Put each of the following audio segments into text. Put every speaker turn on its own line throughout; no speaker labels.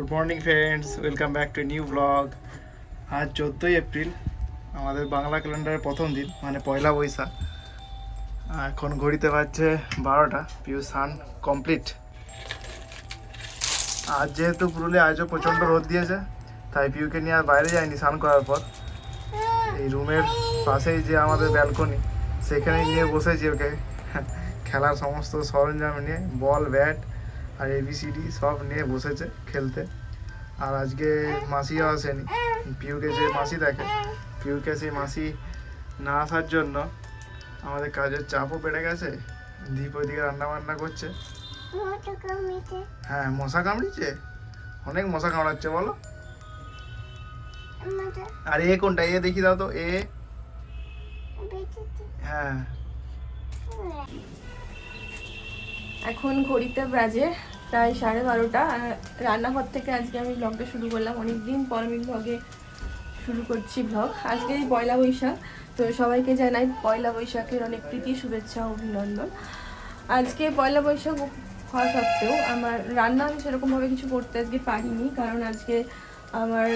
Good morning friends welcome back to new blog আজ চোদ্দোই April, আমাদের বাংলা ক্যালেন্ডারের প্রথম দিন মানে পয়লা বৈশাখ। এখন ঘড়িতে বাজছে বারোটা, পিউ সান কমপ্লিট। আজ যেহেতু পুরুলিয়া আজও প্রচণ্ড রোদ দিয়েছে, তাই পিউকে নিয়ে আর বাইরে যায়নি স্নান করার পর। এই রুমের পাশেই যে আমাদের ব্যালকনি, সেখানেই নিয়ে বসেছি ওকে। খেলার সমস্ত সরঞ্জাম নিয়ে, বল, ব্যাট আর এবিসিডি সব নিয়ে বসেছে খেলতে। আর আজকে মাসিও আসেনি। পিউকে যে মাসি দেখে, পিউকে সেই মাসি না আসার জন্য আমাদের কাজের চাপও বেড়ে গেছে। দীপ ওইদিকে রান্না বান্না করছে। হ্যাঁ মশা কামড়িছে? অনেক মশা কামড়াচ্ছে, বলো। আর এ কোনটা? এ দেখি দাও তো, এ। হ্যাঁ।
এখন ঘড়িতে বাজে প্রায় সাড়ে বারোটা। রান্নাঘর থেকে আজকে আমি ব্লগটা শুরু করলাম। অনেক দিন পর আমি ব্লগে শুরু করছি ব্লগ আজকে এই পয়লা বৈশাখ, তো সবাইকে জানাই পয়লা বৈশাখের অনেক প্রীতি, শুভেচ্ছা অভিনন্দন। আজকে পয়লা বৈশাখ হওয়া সত্ত্বেও আমার রান্না আমি সেরকমভাবে কিছু করতে আজকে পারিনি, কারণ আজকে আমার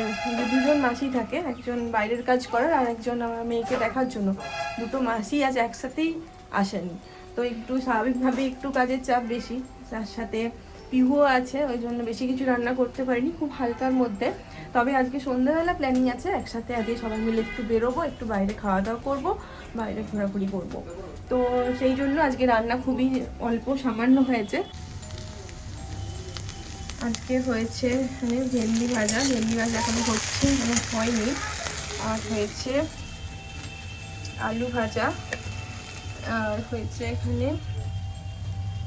দুজন মাসি থাকে। একজন বাইরের কাজ করার আর একজন আমার মেয়েকে দেখার জন্য। দুটো মাসি আজ একসাথেই আসেনি। তো একটু স্বাভাবিকভাবে একটু কাজের চাপ বেশি। তার সাথে পিহুও আছে, ওই জন্য বেশি কিছু রান্না করতে পারিনি, খুব হালকার মধ্যে। তবে আজকে সন্ধ্যাবেলা প্ল্যানিং আছে, একসাথে আজকে সবাই মিলে একটু বেরোবো, একটু বাইরে খাওয়া দাওয়া করব, বাইরে ঘোরাঘুরি করব। তো সেই জন্য আজকে রান্না খুবই অল্প, সামান্য হয়েছে। আজকে হয়েছে এখানে ভেন্ডি ভাজা ভেন্ডি ভাজা এখনও হচ্ছে এখনও হয়নি। আর হয়েছে আলু ভাজা। আর হয়েছে এখানে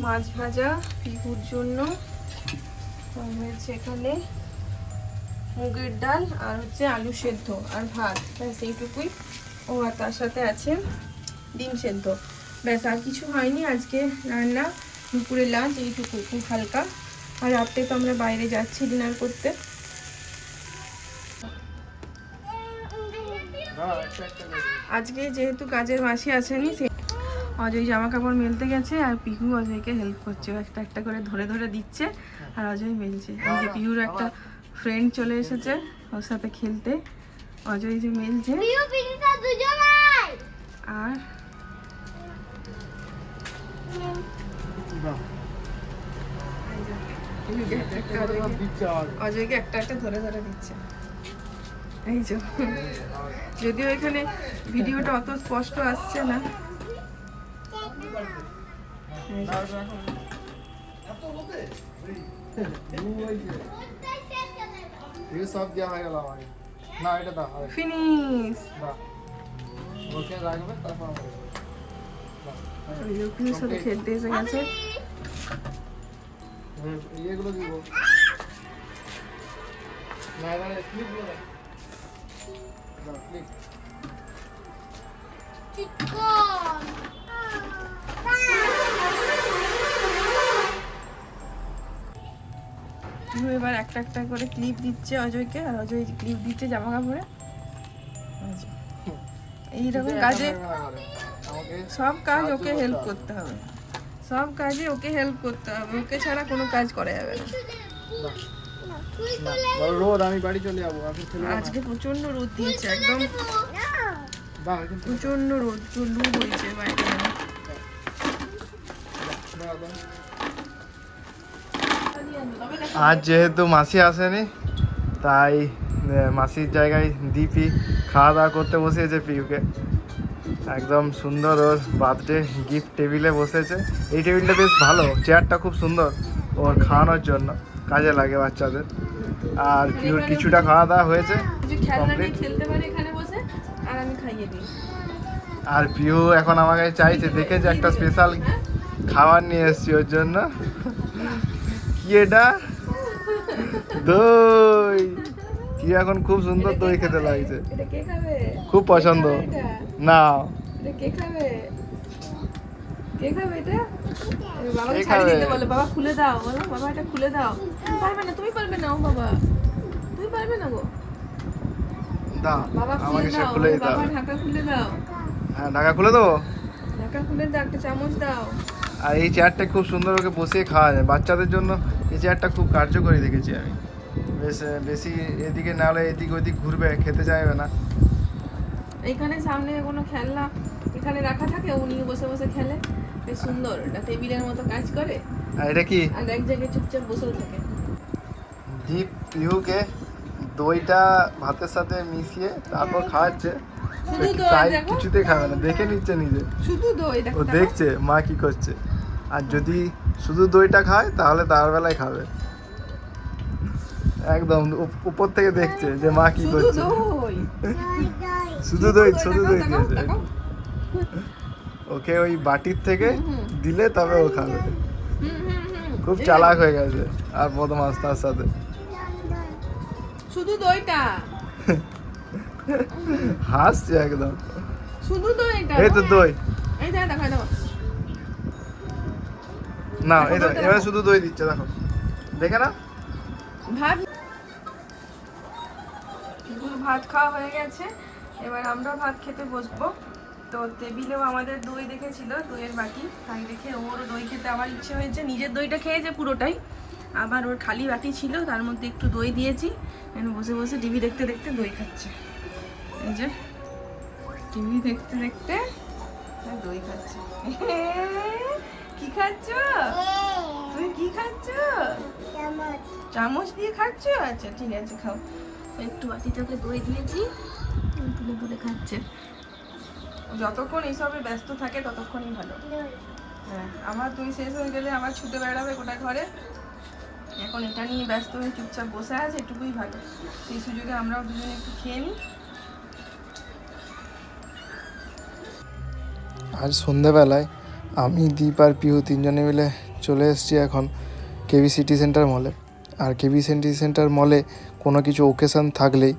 মাছ ভাজা পিহুর জন্য। হয়েছে এখানে মুগের ডাল আর হচ্ছে আলু সেদ্ধ আর ভাত। ব্যাস এইটুকুই। ও আর তার সাথে আছে ডিম সেদ্ধ। ব্যাস আর কিছু হয়নি আজকে রান্না। দুপুরে লাঞ্চ এইটুকু খুব হালকা। আর রাত্রে তো আমরা বাইরে যাচ্ছি ডিনার করতে। আজকে যেহেতু কাজের মাসি আসেনি সে অজয় জামা কাপড় মেলতে গেছে আর পিহু অজয়কে হেল্প করছে। একটা একটা করে ধরে ধরে দিচ্ছে আর অজয় মেলছে। এই যে পিহুর একটা ফ্রেন্ড চলে এসেছে ওর সাথে খেলতে। অজয় যে মেলছে আর অজয়কে- একটা একটা ধরে ধরে দিচ্ছে। এই যদিও এখানে ভিডিওটা অত স্পষ্ট আসছে না। এই যে।
এই সব দেওয়া হয়ে গেল আমাকে না এটা দাও আরে,
ফিনিশ
দাও ওকে রাখবে তারপর আমাকে দাও।
ওই যে পিহুর সাথে খেলতে এসে গেছে
হুম, ইয়েগুলো দিব না এবারে ক্লিপ দিয়ে দাও দাও ক্লিপ
পিহু এবার একটা একটা করে ক্লিপ দিচ্ছে অজয়কে আর অজয় ক্লিপ দিচ্ছে জামা কাপড়ে এইরকম কাজে সব কাজ ওকে হেল্প করতে হবে। সব কাজে ওকে হেল্প করতে হবে। ওকে ছাড়া কোনো কাজ করা যাবে না।
রোদ আমি বাড়ি চলে যাব।
আজকে প্রচণ্ড রোদ দিয়েছে একদম প্রচণ্ড রোদ লু হয়েছে বাইরে।
আজ যেহেতু মাসি আসেনি তাই মাসির জায়গায় দীপি খাওয়া দাওয়া করতে বসিয়েছে পিউকে। একদম সুন্দর ওর বার্থডে গিফট টেবিলে বসেছে। এই টেবিলটা বেশ ভালো চেয়ারটা খুব সুন্দর ওর খাওয়ানোর জন্য কাজে লাগে বাচ্চাদের। আর পিউর কিছুটা খাওয়া দাওয়া হয়েছে
আর
পিউ এখন আমাকে চাইছে দেখেছে একটা স্পেশাল খাবার নিয়ে এসেছি ওর জন্য। কি এটা? দই। কি এখন খুব সুন্দর দই খেতে লাগছে।
খাবে?
পছন্দ। না
বাবা খুলে দাও। বলো বাবা এটা খুলে দাও। তুমি পারবে না তুমি পারবে না ও বাবা। তুমি পারবে না গো।
দাও
বাবা খুলে
আমাকে সে
দাও।
খুলে
ঢাকা খুলে দাও।
হ্যাঁ ঢাকা খুলে দেবো?
ঢাকা খুলে দাও একটা চামচ দাও।
আর এই চেয়ারটা খুব সুন্দর ওকে বসিয়ে খাওয়া যায়। বাচ্চাদের জন্য এই চেয়ারটা খুব কার্যকরী দেখেছি আমি। বেশ বেশি এদিকে না হলে এদিক ওদিক ঘুরবে খেতে চাইবে না।
এখানে সামনে কোনো খেলনা এখানে রাখা থাকে উনি বসে বসে খেলে। বেশ সুন্দর এটা টেবিলের মতো কাজ করে।
আর এটা কি?
আর এক জায়গায় চুপচাপ বসেও থাকে।
দীপ পিহুকে দইটা ভাতের সাথে মিশিয়ে তারপর খাওয়াচ্ছে।
শুধু দই
তাই
দেখো।
কিছুতে খাবে না দেখে নিচ্ছে নিজে।
শুধু দই দেখো
ও দেখছে মা কি করছে। আর যদি শুধু দইটা খায় তাহলে তার বেলায় খাবে। একদম উপ- উপর থেকে দেখছে যে মা কি করছে। শুধু দই শুধু দই দিয়েছে। ওকে ওই বাটির থেকে। দিলে তবে ও খাবে। খুব চালাক হয়ে গেছে আর বদমাস তার সাথে।
শুধু দইটা।
হাসছে একদম।
শুধু দইটা
এই তো দই।
এই দেখো দেখো দেখো।
না এই
দইটা
এবার শুধু দই দিচ্ছে দেখো। দেখে না
ভাত ভাত খাওয়া হয়ে গেছে। এবার আমরা ভাত খেতে বসবো। তো টেবিলেও আমাদের দই দেখেছিল দইয়ের বাটি তাই দেখে ওরও দই খেতে আমার ইচ্ছে হয়েছে। নিজের দইটা খেয়েছে পুরোটাই। আবার ওর খালি বাটি ছিল তার মধ্যে একটু দই দিয়েছি। বসে বসে টিভি দেখতে দেখতে দই খাচ্ছে। এই যে, টিভি দেখতে দেখতে দই খাচ্ছে। কি খাচ্ছ? তুমি কি খাচ্ছ? চামচ দিয়ে খাচ্ছ? আচ্ছা ঠিক আছে, খাও। একটু বাটিটাকে দই দিয়েছি তুলে তুলে খাচ্ছে। যতক্ষণ এইসবে ব্যস্ত থাকে, ততক্ষণই ভালো। হ্যাঁ আমার তুই শেষ হয়ে গেলে আবার ছুটে বেড়াবে গোটা ঘরে। এখন এটা নিয়ে ব্যস্ত হয়ে চুপচাপ বসে আছে, এটুকুই ভালো। সেই সুযোগে আমরাও দুজনে একটু খেয়ে নিই।
আজ সন্ধেবেলায় আমি, দীপ আর পিহু তিনজনে মিলে চলে এসেছি এখন কেবি সিটি সেন্টার মলে আর কেবি সিটি সেন্টার মলে কোনো কিছু ওকেশন থাকলেই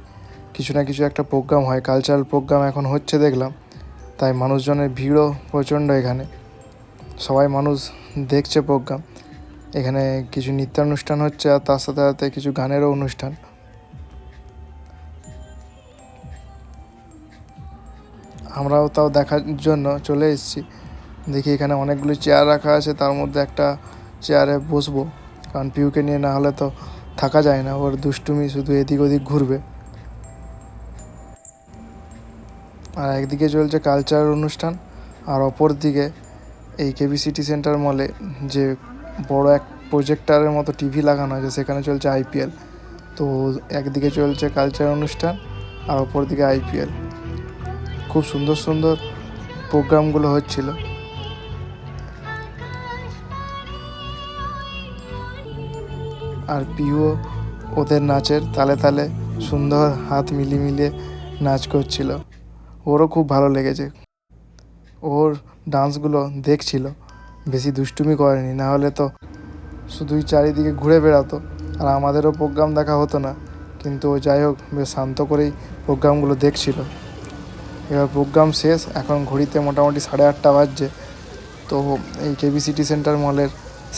কিছু না কিছু একটা প্রোগ্রাম হয়। কালচারাল প্রোগ্রাম এখন হচ্ছে দেখলাম, তাই মানুষজনের ভিড়ও প্রচণ্ড এখানে। সবাই মানুষ দেখছে প্রোগ্রাম এখানে কিছু নৃত্যানুষ্ঠান হচ্ছে আর তার সাথে সাথে কিছু গানেরও অনুষ্ঠান। আমরাও তাও দেখার জন্য চলে এসেছি। দেখি এখানে অনেকগুলি চেয়ার রাখা আছে, তার মধ্যে একটা চেয়ারে বসবো। কারণ পিউকে নিয়ে না হলে তো থাকা যায় না, ওর দুষ্টুমি শুধু এদিক ওদিক ঘুরবে। আর একদিকে চলছে কালচারাল অনুষ্ঠান, আর অপর দিকে এই কেবি সিটি সেন্টার মলে যে বড় এক প্রজেক্টারের মতো টিভি লাগানো আছে, সেখানে চলছে আইপিএল তো একদিকে চলছে কালচারাল অনুষ্ঠান, আর অপর দিকে আইপিএল খুব সুন্দর সুন্দর প্রোগ্রামগুলো হচ্ছিল। আর পিও ওদের নাচের তালে তালে সুন্দর হাত মিলিয়ে মিলিয়ে নাচ করছিল। ওরও খুব ভালো লেগেছে। ওর ডান্সগুলো দেখছিল। বেশি দুষ্টুমি করেনি, না হলে তো শুধুই চারিদিকে ঘুরে বেড়াতো। আর আমাদেরও প্রোগ্রাম দেখা হতো না। কিন্তু ও যাই হোক, বেশ শান্ত করেই প্রোগ্রামগুলো দেখছিল। এবার প্রোগ্রাম শেষ, এখন ঘড়িতে মোটামুটি সাড়ে আটটা বাজছে। তো এই কেবি সিটি সেন্টার মলের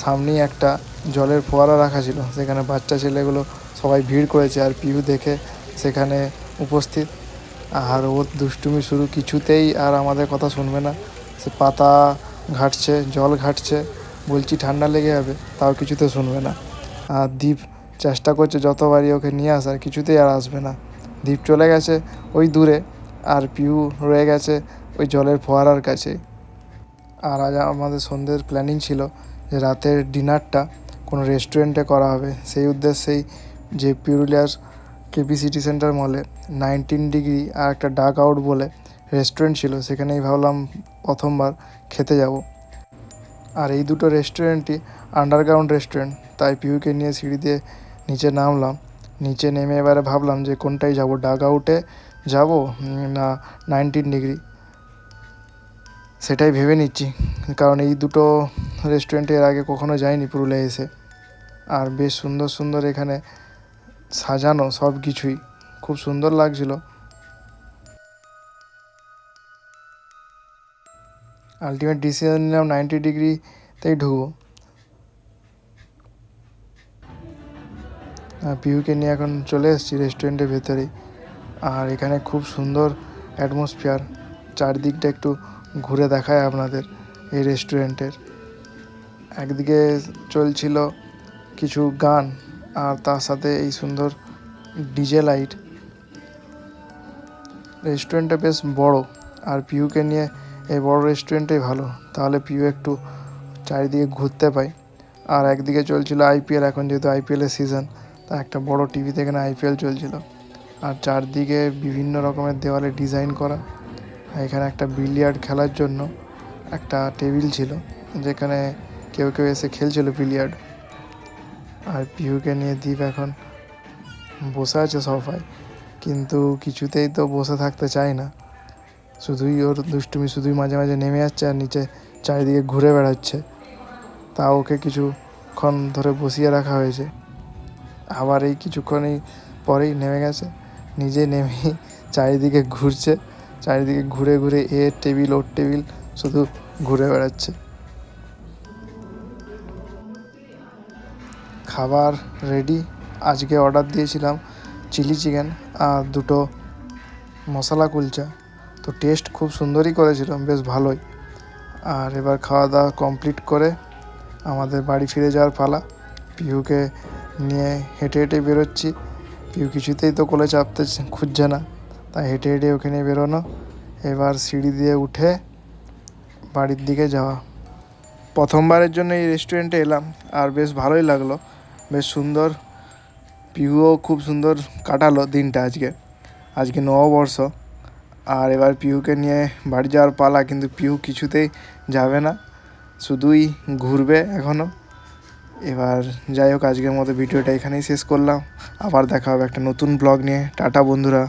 সামনেই একটা জলের ফোয়ারা রাখা ছিল, সেখানে বাচ্চা ছেলেগুলো সবাই ভিড় করেছে আর পিউ দেখে সেখানে উপস্থিত। আর ওর দুষ্টুমি শুরু কিছুতেই আর আমাদের কথা শুনবে না। সে পাতা ঘাটছে, জল ঘাটছে, বলছি ঠান্ডা লেগে যাবে, তাও কিছুতে শুনবে না। আর দ্বীপ চেষ্টা করছে যতবারই ওকে নিয়ে আসার, কিছুতেই আর আসবে না। দ্বীপ চলে গেছে ওই দূরে। আর পিউ রয়ে গেছে ওই জলের ফোয়ারার কাছে। আর আজ আমাদের সন্ধ্যের প্ল্যানিং ছিল যে রাতের ডিনারটা কোনো রেস্টুরেন্টে করা হবে। সেই উদ্দেশ্যেই যে পুরুলিয়ার কেপি সিটি সেন্টার মলে নাইনটিন ডিগ্রি আর একটা ডাক আউট বলে রেস্টুরেন্ট ছিল, সেখানেই ভাবলাম প্রথমবার খেতে যাব। আর এই দুটো রেস্টুরেন্টই আন্ডারগ্রাউন্ড রেস্টুরেন্ট তাই পিউকে নিয়ে সিঁড়ি দিয়ে নিচে নামলাম। নিচে নেমে এবারে ভাবলাম যে কোনটাই যাব ডাক আউটে যাব না নাইনটিন ডিগ্রি সেটাই ভেবে নিচ্ছি, কারণ এই দুটো রেস্টুরেন্টে এর আগে কখনো যাইনি পুরুলিয়া এসে। আর বেশ সুন্দর সুন্দর এখানে সাজানো সব কিছুই, খুব সুন্দর লাগছিল। আলটিমেট ডিসিশন নিলাম নাইনটি ডিগ্রিতেই ঢুকবো। পিউকে নিয়ে এখন চলে এসেছি রেস্টুরেন্টের ভেতরেই। আর এখানে খুব সুন্দর অ্যাটমসফিয়ার চারদিকটা একটু ঘুরে দেখায় আপনাদের এই রেস্টুরেন্টের একদিকে চলছিল কিছু গান, আর তার সাথে এই সুন্দর ডিজে লাইট রেস্টুরেন্টটা বেশ বড়, আর পিউকে নিয়ে এই বড় রেস্টুরেন্টটাই ভালো। তাহলে পিউ একটু চারিদিকে ঘুরতে পায়। আর একদিকে চলছিল আইপিএল এখন যেহেতু আইপিএলের সিজন তা একটা বড় টিভিতে এখানে আইপিএল চলছিল। আর চারদিকে বিভিন্ন রকমের দেওয়ালে ডিজাইন করা। এখানে একটা বিলিয়ার্ড খেলার জন্য একটা টেবিল ছিল, যেখানে কেউ কেউ এসে খেলছিল বিলিয়ার্ড। আর পিহুকে নিয়ে দ্বীপ এখন বসে আছে সোফায়, কিন্তু কিছুতেই তো বসে থাকতে চায় না। শুধুই ওর দুষ্টুমি শুধুই মাঝে মাঝে নেমে যাচ্ছে আর নিচে চারিদিকে ঘুরে বেড়াচ্ছে। তা ওকে কিছুক্ষণ ধরে বসিয়ে রাখা হয়েছে। আবার এই কিছুক্ষণই পরেই নেমে গেছে। নিজে নেমেই চারিদিকে ঘুরছে। চারিদিকে ঘুরে ঘুরে এ টেবিল ওর টেবিল শুধু ঘুরে বেড়াচ্ছে। খাবার রেডি আজকে অর্ডার দিয়েছিলাম চিলি চিকেন আর দুটো মশলা কুলচা। তো টেস্ট খুব সুন্দরই করেছিলাম, বেশ ভালোই। আর এবার খাওয়া দাওয়া কমপ্লিট করে আমাদের বাড়ি ফিরে যাওয়ার পালা। পিহুকে নিয়ে হেঁটে হেঁটে বেরোচ্ছি। পিহু কিছুতেই তো কোলে চাপতে খুঁজছে না। তাই হেঁটে হেঁটে ওখানে বেরোনো, এবার সিঁড়ি দিয়ে উঠে বাড়ির দিকে যাওয়া। প্রথমবারের জন্য এই রেস্টুরেন্টে এলাম, আর বেশ ভালোই লাগল। বেশ সুন্দর পিহুও খুব সুন্দর কাটালো দিনটা আজকে। আজকে নববর্ষ, আর এবার পিহুকে নিয়ে বাড়ি যাওয়ার পালা, কিন্তু পিহু কিছুতেই যাবে না। শুধুই ঘুরবে এখনও এবার যাই হোক, আজকের মতো ভিডিওটা এখানেই শেষ করলাম। আবার দেখা হবে একটা নতুন ব্লগ নিয়ে। টাটা বন্ধুরা।